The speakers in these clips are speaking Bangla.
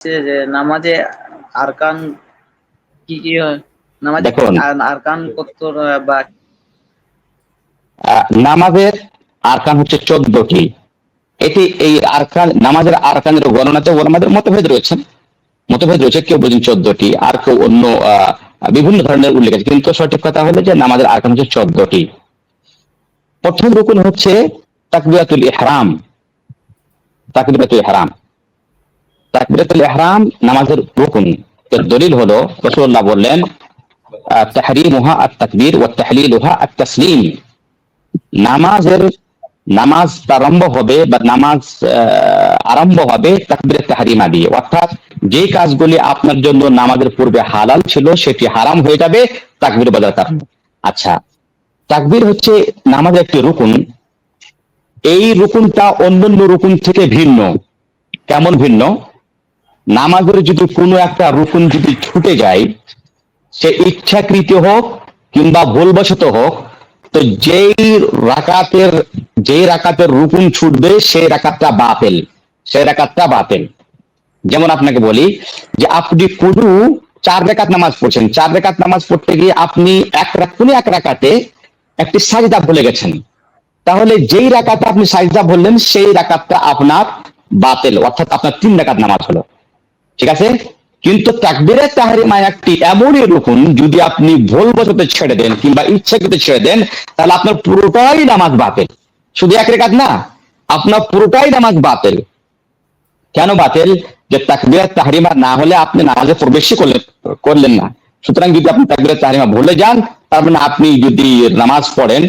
হচ্ছে যে নামাজে আরকান কি কি হয়? নামাজে আরকান কত বা নামাজের আরকান হচ্ছে চোদ্দটি এটি এই আরকান নামাজের আরকানের গণনাতে ওলামাদের মতভেদ রয়েছে। মতভেদ রয়েছে কেউ বলছেন চোদ্দটি আর কেউ অন্য আহ, বিভিন্ন ধরনের উল্লেখ আছে। কিন্তু সঠিক কথা হলো যে নামাজের আরকান হচ্ছে চোদ্দটি। প্রথম রুকুন হচ্ছে তাকবিরাতুল ইহরাম। তাকবিরাতুল ইহরাম। তাকবিরাতুল ইহরাম নামাজের রুকুন এর দলিল হলো, রাসূলুল্লাহ বললেন তাহরিমুহা আত-তাকবীর ওয়া তাহলিলুহা আত-তাসলিম। নামাজের, নামাজ প্রারম্ভ হবে বা নামাজ আরম্ভ হবে তাকবীরে তাহরিমা দিয়ে। অর্থাৎ যে কাজগুলি আপনার জন্য নামাজের পূর্বে হালাল ছিল, সেটি হারাম হয়ে যাবে, তাকবীর বলার কারণে আচ্ছা তাকবীর হচ্ছে নামাজের একটি রুকুন। এই রুকুনটা অন্যান্য রুকুন থেকে ভিন্ন। কেমন ভিন্ন? নামাজের যদি কোনো একটা রুকুন যদি ছুটে যায়, সে ইচ্ছাকৃত হোক কিংবা ভুলবশত হোক, তো যেই রাকাতের যেই রাকাতের রুকুন ছুটবে, সেই রাকাতটা বাতিল, সেই রাকাতটা বাতিল। যেমন আপনাকে বলি যে আপনি কোনো চার রেখাত নামাজ পড়ছেন, চার রেখাত নামাজ পড়তে গিয়ে আপনি এক কোনো এক রাকাতে একটি সাজদা ভুলে গেছেন। তাহলে যেই রাকাতে আপনি সাজদা বললেন সেই রাকাতটা আপনার বাতিল, অর্থাৎ আপনার তিন রাকাত নামাজ হলো। ঠিক আছে? কিন্তু তাকবিরে তাহরিমা একটি এমনই রকম, যদি আপনি ভুলবশত ছেড়ে দেন কিংবা ইচ্ছাকৃত ছেড়ে দেন, তাহলে আপনার পুরোটাই নামাজ বাতিল। শুধু এক রেখাত না, আপনার পুরোটাই নামাজ বাতিল। কেন বাতিল? যে তাকবিরে তাহরিমা না হলে আপনি নামাজে প্রবেশই করলেন করলেন না। সুতরাং যদি আপনি তাকবিরে তাহরিমা ভুলে যান, তার মানে আপনি যদি নামাজ পড়েন,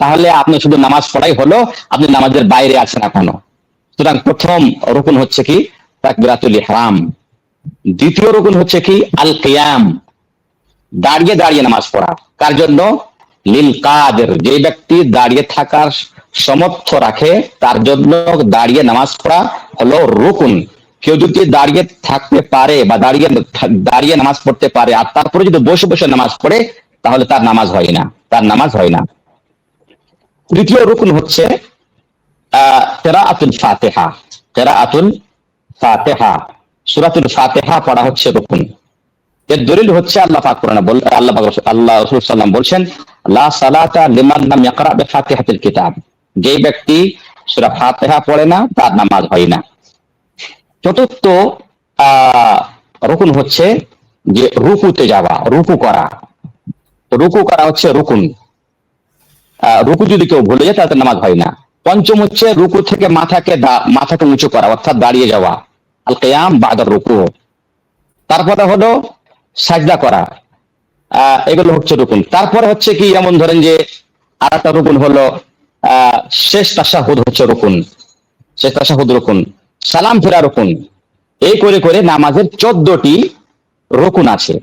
তাহলে আপনি শুধু নামাজ পড়াই হলো, আপনি নামাজের বাইরে আছেন এখনও। সুতরাং প্রথম রকুন হচ্ছে কি? তাকবিরাতুল ইহরাম। দ্বিতীয় রকুন হচ্ছে কি? আল কিয়াম। দাঁড়িয়ে দাঁড়িয়ে নামাজ পড়া। কার জন্য? লিল কাদের। যে ব্যক্তি দাঁড়িয়ে থাকার সমর্থ রাখে, তার জন্য দাঁড়িয়ে নামাজ পড়া হলো রুকুন। কেউ যদি দাঁড়িয়ে থাকতে পারে বা দাঁড়িয়ে দাঁড়িয়ে নামাজ পড়তে পারে আর তারপরে যদি বসে বসে নামাজ পড়ে, তাহলে তার নামাজ হয় না। তার নামাজ হয় না। তৃতীয় রুকুন হচ্ছে, আহ, কেরাআতুল তেরা কেরাআতুল ফাতিহা। সূরাতুল ফাতিহা পড়া হচ্ছে রুকুন এর দলিল হচ্ছে আল্লাহ পাক কোরআনে আল্লাহ পাক আল্লাহ রাসূল সাল্লাম বলছেন, লা সালাতা লিমান লাম ইয়াকরা কিতাব। যে ব্যক্তি সূরা ফাতিহা পড়ে না, তার নামাজ হয় না। চতুর্থ রুকুন হচ্ছে যে রুকুতে যাওয়া, রুকু করা। রুকু করা হচ্ছে রুকুন। রুকু যদি কেউ ভুলে যায়, তাহলে নামাজ হয় না। পঞ্চম হচ্ছে রুকু থেকে মাথাকে মাথাকে উঁচু করা অর্থাৎ দাঁড়িয়ে যাওয়া। আল কেয়াম বাদার রুকু। তারপরে হলো সাজদা করা। আহ, এগুলো হচ্ছে রুকুন। তারপরে হচ্ছে কি যেমন ধরেন যে আর একটা রুকুন হলো আহ, শেষ তাসাহুদ হচ্ছে রুকুন। শেষ তাসাহুদ রুকুন। সালাম ফেরা রুকুন। এই করে করে নামাজের চোদ্দটি রুকুন আছে।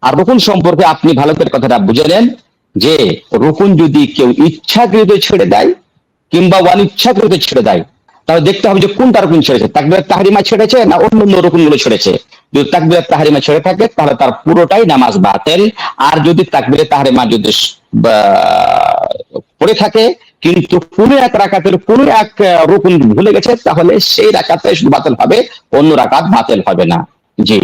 আর রকুন সম্পর্কে আপনি ভালো করে কথাটা বুঝে নেন যে রুকুন যদি কেউ ইচ্ছাকৃত ছেড়ে দেয় কিংবা অনিচ্ছাকৃত ছেড়ে দেয়। তাহলে দেখতে হবে যে কোনটা রকুন ছেড়েছে। তাকবির তাহারিমা ছেড়েছে না অন্য অন্য রকুনগুলো ছেড়েছে? যদি তাকবির তাহারিমা ছেড়ে থাকে, তাহলে তার পুরোটাই নামাজ বাতেল। আর যদি তাকবির তাহারিমা যদি পড়ে থাকে, কিন্তু কোন এক রাকাতের কোন এক রকুন ভুলে গেছে, তাহলে সেই রাকাতে শুধু বাতিল হবে, অন্য রাকাত বাতিল হবে না। জি।